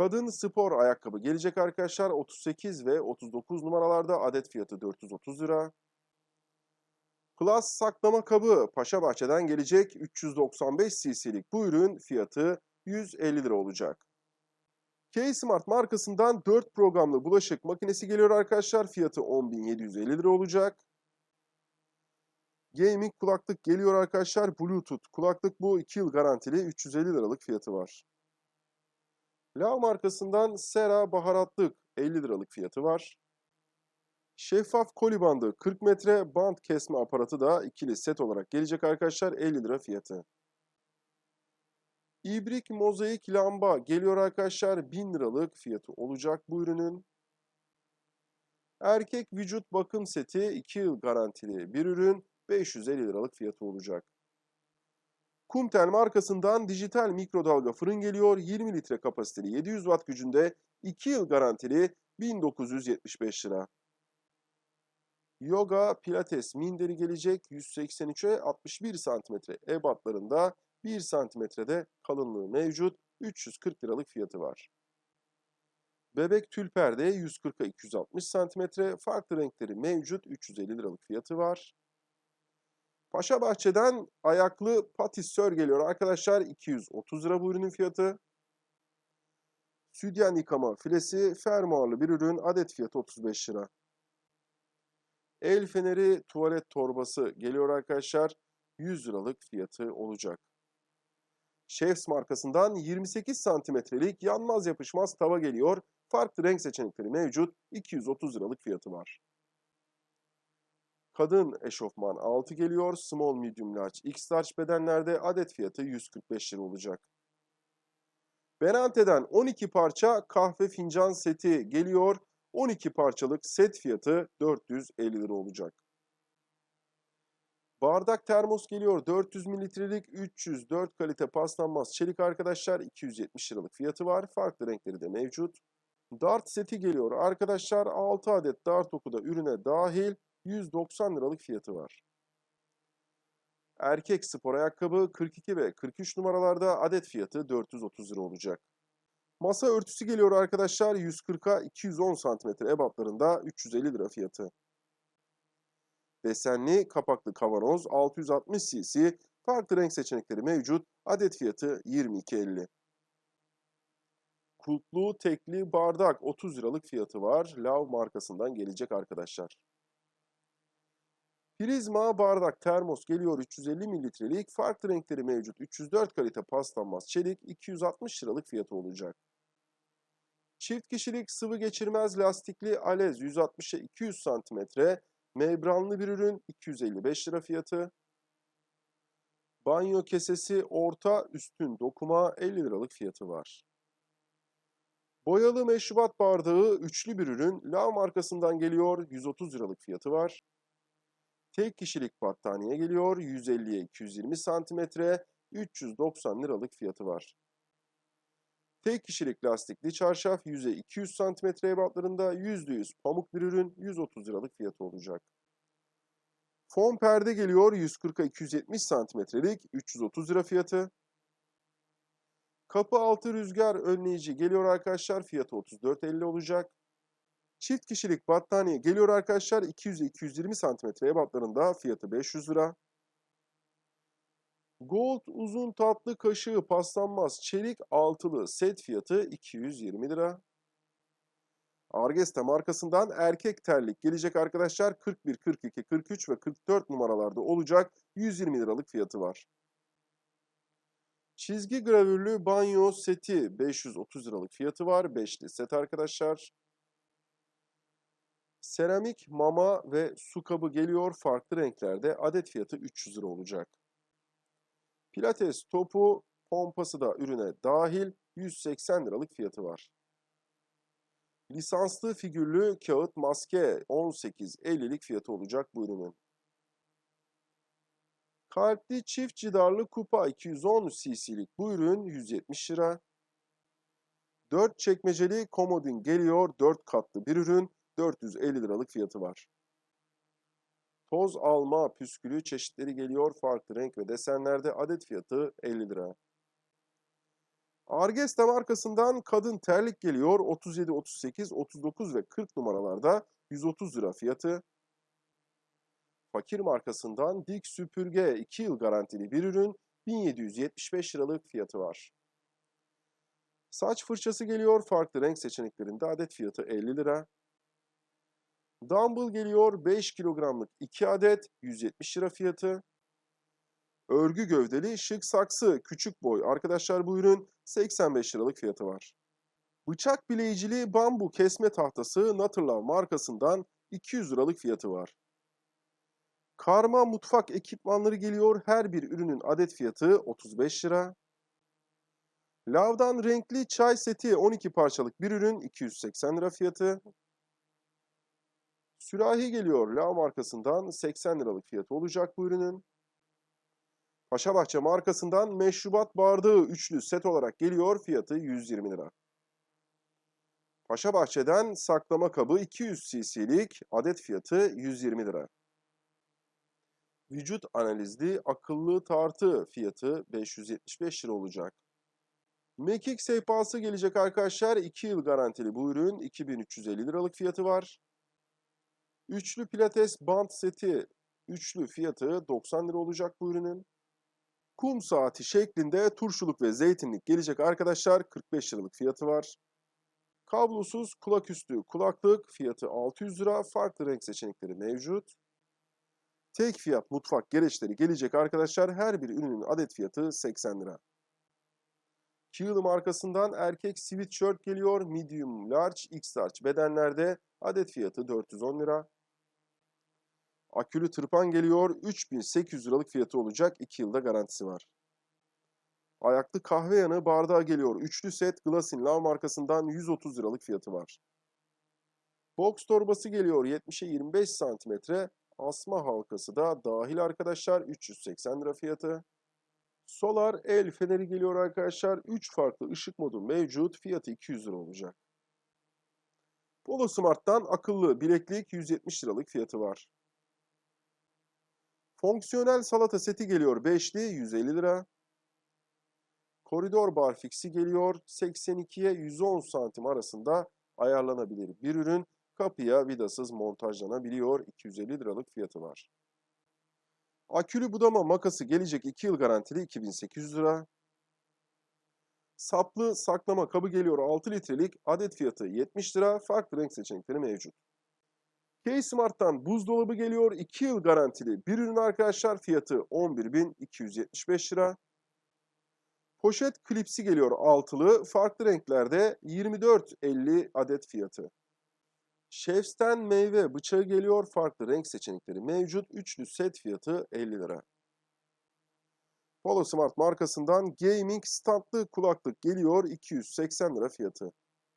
Kadın spor ayakkabı gelecek arkadaşlar. 38 ve 39 numaralarda adet fiyatı 430 lira. Plus saklama kabı Paşabahçe'den gelecek 395 cc'lik bu ürün fiyatı 150 lira olacak. K-Smart markasından 4 programlı bulaşık makinesi geliyor arkadaşlar. Fiyatı 10.750 lira olacak. Gaming kulaklık geliyor arkadaşlar. Bluetooth kulaklık bu 2 yıl garantili 350 liralık fiyatı var. La markasından Sera baharatlık 50 liralık fiyatı var. Şeffaf koli bandı 40 metre band kesme aparatı da ikili set olarak gelecek arkadaşlar 50 lira fiyatı. İbrik mozaik lamba geliyor arkadaşlar 1000 liralık fiyatı olacak bu ürünün. Erkek vücut bakım seti 2 yıl garantili bir ürün 550 liralık fiyatı olacak. Kumtel markasından dijital mikrodalga fırın geliyor. 20 litre kapasiteli 700 watt gücünde 2 yıl garantili 1975 lira. Yoga Pilates minderi gelecek 183'e 61 cm ebatlarında 1 cm'de kalınlığı mevcut 340 liralık fiyatı var. Bebek tül perde 140'a 260 cm farklı renkleri mevcut 350 liralık fiyatı var. Paşa Bahçe'den ayaklı patisör geliyor arkadaşlar. 230 lira bu ürünün fiyatı. Südyen yıkama filesi fermuarlı bir ürün. Adet fiyatı 35 lira. El feneri tuvalet torbası geliyor arkadaşlar. 100 liralık fiyatı olacak. Chefs markasından 28 santimetrelik yanmaz yapışmaz tava geliyor. Farklı renk seçenekleri mevcut. 230 liralık fiyatı var. Kadın eşofman 6 geliyor. Small, medium, large, x large bedenlerde adet fiyatı 145 lira olacak. Benante'den 12 parça kahve fincan seti geliyor. 12 parçalık set fiyatı 450 lira olacak. Bardak termos geliyor. 400 mililitrelik 304 kalite paslanmaz çelik arkadaşlar. 270 liralık fiyatı var. Farklı renkleri de mevcut. Dart seti geliyor. Arkadaşlar 6 adet dart oku da ürüne dahil. 190 liralık fiyatı var. Erkek spor ayakkabı 42 ve 43 numaralarda adet fiyatı 430 lira olacak. Masa örtüsü geliyor arkadaşlar 140'a 210 cm ebatlarında 350 lira fiyatı. Desenli kapaklı kavanoz 660 cc farklı renk seçenekleri mevcut adet fiyatı 22.50. Kulplu tekli bardak 30 liralık fiyatı var. Lav markasından gelecek arkadaşlar. Prizma bardak termos geliyor 350 mililitrelik. Farklı renkleri mevcut. 304 kalite paslanmaz çelik 260 liralık fiyatı olacak. Çift kişilik sıvı geçirmez lastikli alez 160'a 200 santimetre. Membranlı bir ürün 255 lira fiyatı. Banyo kesesi orta üstün dokuma 50 liralık fiyatı var. Boyalı meşrubat bardağı üçlü bir ürün. Lav markasından geliyor 130 liralık fiyatı var. Tek kişilik battaniye geliyor. 150'ye 220 santimetre 390 liralık fiyatı var. Tek kişilik lastikli çarşaf 100'e 200 santimetre ebatlarında %100 pamuk bir ürün 130 liralık fiyatı olacak. Fon perde geliyor 140'a 270 santimetrelik 330 lira fiyatı. Kapı altı rüzgar önleyici geliyor arkadaşlar fiyatı 34.50 olacak. Çift kişilik battaniye geliyor arkadaşlar 200-220 cm ebatlarında fiyatı 500 lira. Gold uzun tatlı kaşığı paslanmaz çelik altılı set fiyatı 220 lira. Argesta markasından erkek terlik gelecek arkadaşlar 41, 42, 43 ve 44 numaralarda olacak 120 liralık fiyatı var. Çizgi gravürlü banyo seti 530 liralık fiyatı var. Beşli set arkadaşlar. Seramik mama ve su kabı geliyor farklı renklerde. Adet fiyatı 300 lira olacak. Pilates topu pompası da ürüne dahil 180 liralık fiyatı var. Lisanslı figürlü kağıt maske 18.50'lik fiyatı olacak bu ürünün. Kalpli çift cidarlı kupa 210 cc'lik bu ürün 170 lira. 4 çekmeceli komodin geliyor 4 katlı bir ürün 450 liralık fiyatı var. Toz alma püskülü çeşitleri geliyor farklı renk ve desenlerde adet fiyatı 50 lira. Argesta markasından kadın terlik geliyor 37, 38, 39 ve 40 numaralarda 130 lira fiyatı. Fakir markasından Dik Süpürge 2 yıl garantili bir ürün 1775 liralık fiyatı var. Saç fırçası geliyor farklı renk seçeneklerinde adet fiyatı 50 lira. Dumbbell geliyor 5 kilogramlık 2 adet 170 lira fiyatı. Örgü gövdeli şık saksı küçük boy arkadaşlar bu ürün 85 liralık fiyatı var. Bıçak bileyicili bambu kesme tahtası Natterlove markasından 200 liralık fiyatı var. Karma mutfak ekipmanları geliyor. Her bir ürünün adet fiyatı 35 lira. Lav'dan renkli çay seti 12 parçalık bir ürün 280 lira fiyatı. Sürahi geliyor Lav markasından 80 liralık fiyatı olacak bu ürünün. Paşabahçe markasından meşrubat bardağı üçlü set olarak geliyor fiyatı 120 lira. Paşabahçe'den saklama kabı 200 cc'lik adet fiyatı 120 lira. Vücut analizli akıllı tartı fiyatı 575 lira olacak. Mekik sehpası gelecek arkadaşlar. 2 yıl garantili bu ürün 2350 liralık fiyatı var. Üçlü pilates bant seti üçlü fiyatı 90 lira olacak bu ürünün. Kum saati şeklinde turşuluk ve zeytinlik gelecek arkadaşlar 45 liralık fiyatı var. Kablosuz kulaküstü kulaklık fiyatı 600 lira. Farklı renk seçenekleri mevcut. Tek fiyat mutfak gereçleri gelecek arkadaşlar. Her bir ürünün adet fiyatı 80 lira. Kiel markasından erkek sweatshirt geliyor. Medium, large, x large bedenlerde adet fiyatı 410 lira. Akülü tırpan geliyor. 3800 liralık fiyatı olacak. 2 yılda garantisi var. Ayaklı kahve yanı bardağı geliyor. Üçlü set Glassin Lav markasından 130 liralık fiyatı var. Box torbası geliyor 70'e 25 santimetre. Asma halkası da dahil arkadaşlar 380 lira fiyatı. Solar el feneri geliyor arkadaşlar. 3 farklı ışık modu mevcut. Fiyatı 200 lira olacak. Polo Smart'tan akıllı bileklik 170 liralık fiyatı var. Fonksiyonel salata seti geliyor 5'li 150 lira. Koridor bar fiksi geliyor 82'ye 110 santim arasında ayarlanabilir bir ürün. Kapıya vidasız montajlanabiliyor 250 liralık fiyatı var. Akülü budama makası gelecek 2 yıl garantili 2800 lira. Saplı saklama kabı geliyor 6 litrelik adet fiyatı 70 lira. Farklı renk seçenekleri mevcut. K-Smart'tan buzdolabı geliyor 2 yıl garantili bir ürün arkadaşlar fiyatı 11.275 lira. Poşet klipsi geliyor altılı farklı renklerde 24.50 adet fiyatı. Chefs'ten meyve bıçağı geliyor. Farklı renk seçenekleri mevcut. Üçlü set fiyatı 50 lira. Polo Smart markasından gaming standlı kulaklık geliyor. 280 lira fiyatı.